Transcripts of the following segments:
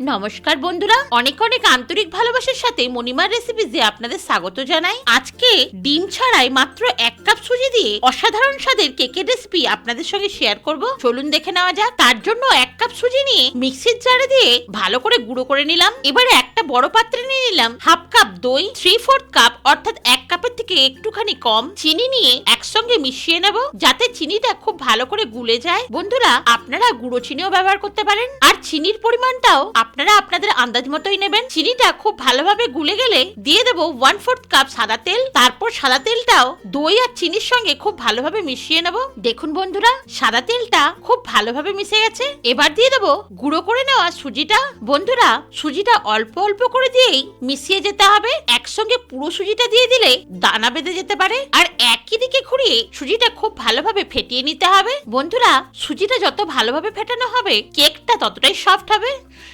নমস্কার বন্ধুরা। অনেক অনেক আন্তরিক ভালোবাসার সাথে মণিমার রেসিপিজে আপনাদের স্বাগত জানাই। আজকে ডিম ছাড়াই মাত্র এক কাপ সুজি দিয়ে অসাধারণ স্বাদের কেকের রেসিপি আপনাদের সঙ্গে শেয়ার করব। চলুন দেখে নেওয়া যাক। তার জন্য এক কাপ সুজি নিয়ে মিক্সির জারে দিয়ে ভালো করে গুঁড়ো করে নিলাম। এবারে একটা বড় পাত্রে নিয়ে নিলাম হাফ কাপ দই থ্রি ফোর্থ কাপ অর্থাৎ এক কাপের থেকে একটুখানি কম চিনি নিয়ে একসঙ্গে মিশিয়ে নেব, যাতে চিনিটা খুব ভালো করে গুলে যায়। বন্ধুরা, আপনারা গুঁড়ো চিনিও ব্যবহার করতে পারেন, আর চিনির পরিমাণটাও আপনারা আপনাদের আন্দাজ মতোই নেবেন। চিনিটা খুব ভালোভাবে গুলে গেলে দিয়ে দেবো ওয়ান ফোর্থ কাপ সাদা তেল, তারপর সাদা তেলটাও দই আর চিনির সঙ্গে খুব ভালোভাবে মিশিয়ে নেব। দেখুন বন্ধুরা, সাদা তেলটা খুব ভালোভাবে মিশে গেছে। এবার দিয়ে দেবো গুঁড়ো করে নেওয়া সুজিটা। বন্ধুরা, সুজিটা অল্প অল্প করে দিয়েই মিশিয়ে যেতে হবে। একসঙ্গে পুরো সুজিটা দিয়ে দিলে দানা বেঁধে যেতে পারে? আর একই দিকে ঘুরিয়ে সুজিটা খুব ভালোভাবে ফেটিয়ে নিতে হবে। বন্ধুরা, সুজিটা যত ভালোভাবে ফেটানো হবে, কেকটা ততটাই সফট হবে।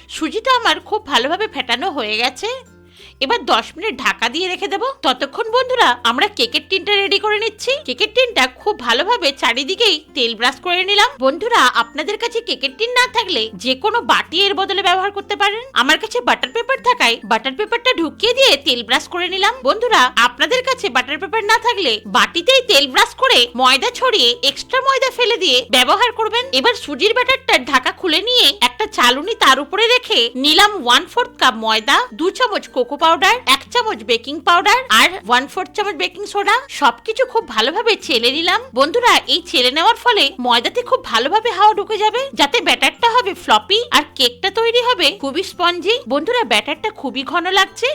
সুজিটা আমার খুব ভালোভাবে ফেটানো হয়ে গেছে। এবার দশ মিনিট ঢাকা দিয়ে রেখে দেবো। ততক্ষণ বন্ধুরা, আমরা কেকের টিনটা রেডি করে নিচ্ছি। কেকের টিনটা খুব ভালোভাবে চারিদিকেই তেল ব্রাশ করে নিলাম। বন্ধুরা, আপনাদের কাছে কেকের টিন না থাকলে যে কোনো বাটি এর বদলে ব্যবহার করতে পারেন। আমার কাছে বাটার পেপার থাকায় বাটার পেপারটা ঢুকিয়ে দিয়ে তেল ব্রাশ করে নিলাম। বন্ধুরা, আপনাদের কাছে বাটার পেপার না থাকলে বাটিতেই তেল ব্রাশ করে ময়দা ছড়িয়ে এক্সট্রা ময়দা ফেলে দিয়ে ব্যবহার করবেন। এবার সুজির ব্যাটারটা ঢাকা খুলে নিয়ে একটা চালুনি তার উপরে রেখে নিলাম ওয়ান ফোর্থ কাপ ময়দা, দু চামচ কোকো পাউডার এক চামচ বেকিং পাউডার আর ওয়ান ফোর্থ চামচ বেকিং সোডা সবকিছু খুব ভালোভাবে ছেলে নিলাম। বন্ধুরা, এই ছেলে নেওয়ার ফলে ময়দাতে খুব ভালোভাবে হাওয়া ঢুকে যাবে, যাতে ব্যাটারটা হবে ফ্লপি আর কেকটা তৈরি হবে খুবই স্পঞ্জি বন্ধুরা, ব্যাটারটা খুবই ঘন লাগছে,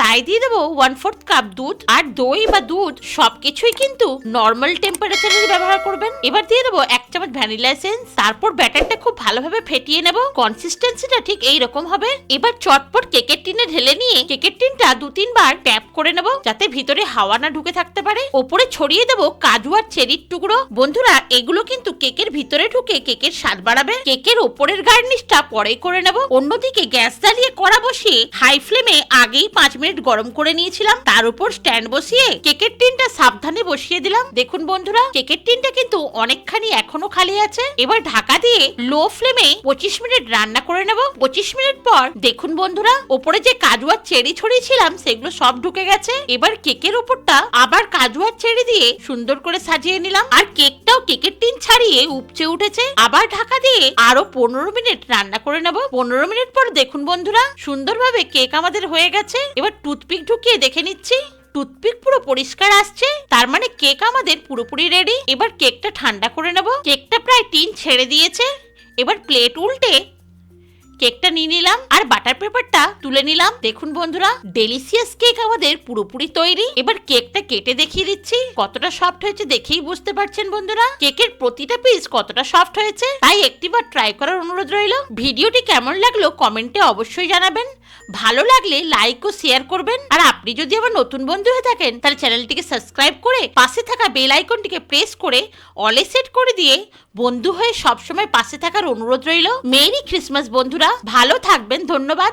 তাই দিয়ে দেবো ওয়ান ফোর্থ কাপ দুধ আর দই বা দুধ। সবকিছুই কিন্তু নর্মাল টেম্পারেচারে ব্যবহার করবেন। এবার দিয়ে দেবো এক চামচ ভ্যানিলা এসেন্স তারপর ব্যাটারটা খুব ভালোভাবে ফেটিয়ে নেব। কনসিস্টেন্সিটা ঠিক এই রকম হবে। এবার চটপট কেকের টিনে ঢেলে নিয়ে কেকের টিনটা দু তিনবার ট্যাপ করে নেব যাতে ভিতরে হাওয়া না ঢুকে থাকতে পারে। ওপরে ছড়িয়ে দেবো কাজু আর চেরির টুকরো। বন্ধুরা, এগুলো কিন্তু কেকের ভিতরে ঢুকে কেকের স্বাদ বাড়াবে। কেকের ওপরের গার্নিশটা পরে করে নেব। অন্যদিকে গ্যাস জ্বালিয়ে কড়া বসিয়ে হাই ফ্লেমে আগেই পাঁচ মিনিট গরম করে নিয়েছিলাম। তার উপর স্ট্যান্ড বসিয়ে কেকের টিনটা সাবধানে বসিয়ে দিলাম। দেখুন বন্ধুরা, কেকের টিনটা কিন্তু অনেকখানি এখনও খালি আছে। এবার ঢাকা দিয়ে লো ফ্লেমে পঁচিশ মিনিট রান্না করে নেব। পঁচিশ মিনিট পর দেখুন বন্ধুরা, ওপরে যে কাজু আর চেরি ছড়িয়েছিলাম, সেগুলো সব ঢুকে গেছে। এবার কেকের উপরটা আবার কাজু আর চেরি দিয়ে সুন্দর করে সাজিয়ে নিলাম। আর কেকটাও কেকের টিন ছাড়িয়ে উপচে উঠেছে। আবার ঢাকা দিয়ে আরও পনেরো মিনিট রান্না করে নেব। পনেরো মিনিট পর দেখুন বন্ধুরা, সুন্দরভাবে কেক আমাদের হয়ে গেছে। এবার টুথপিক ঢুকিয়ে দেখে নিচ্ছি। টুথপিক পুরো পরিষ্কার আসছে, তার মানে কেক আমাদের পুরোপুরি রেডি। এবার কেকটা ঠান্ডা করে নেব। কেকটা প্রায় টিন ছেড়ে দিয়েছে। এবার প্লেট উল্টে কেকটা নিয়ে নিলাম আর বাটার পেপারটা তুলে নিলাম। দেখুন বন্ধুরা ডেলিসিয়াস কেক আমাদের পুরোপুরি তৈরি। এবার কেকটা কেটে দেখিয়ে দিচ্ছি। কতটা সফট হয়েছে দেখেই বুঝতে পারছেন বন্ধুরা। কেকের প্রতিটা পিস কতটা সফট হয়েছে, তাই একটিবার ট্রাই করার অনুরোধ রইল। ভিডিওটি কেমন লাগল কমেন্টে অবশ্যই জানাবেন। ভালো লাগলে লাইক ও শেয়ার করবেন। আর আপনি যদি আমার নতুন বন্ধু হয়ে থাকেন, তাহলে চ্যানেলটিকে সাবস্ক্রাইব করে পাশে থাকা বেল আইকনটিকে প্রেস করে অলে সেট করে দিয়ে বন্ধু হয়ে সবসময় পাশে থাকার অনুরোধ রইল। মেরি ক্রিসমাস বন্ধুরা, ভালো থাকবেন, ধন্যবাদ।